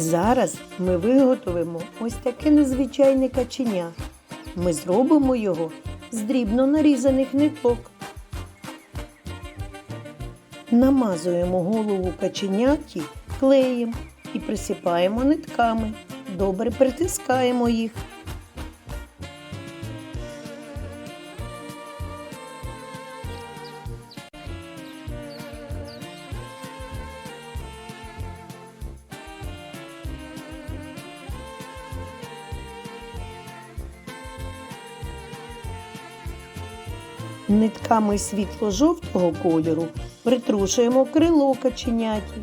Зараз ми виготовимо ось таке незвичайне каченя. Ми зробимо його з дрібно нарізаних ниток. Намазуємо голову каченяті клеєм і присипаємо нитками. Добре притискаємо їх. Нитками світло-жовтого кольору притрушуємо крило каченяті.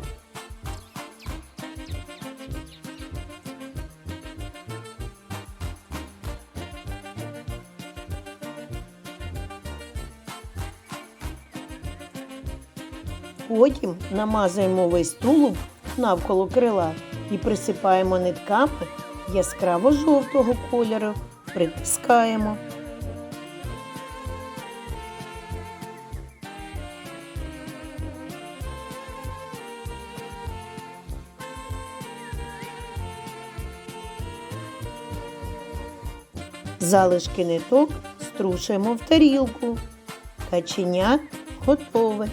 Потім намазуємо весь тулуб навколо крила і присипаємо нитками яскраво жовтого кольору, притискаємо. Залишки ниток струшуємо в тарілку. Каченя готове.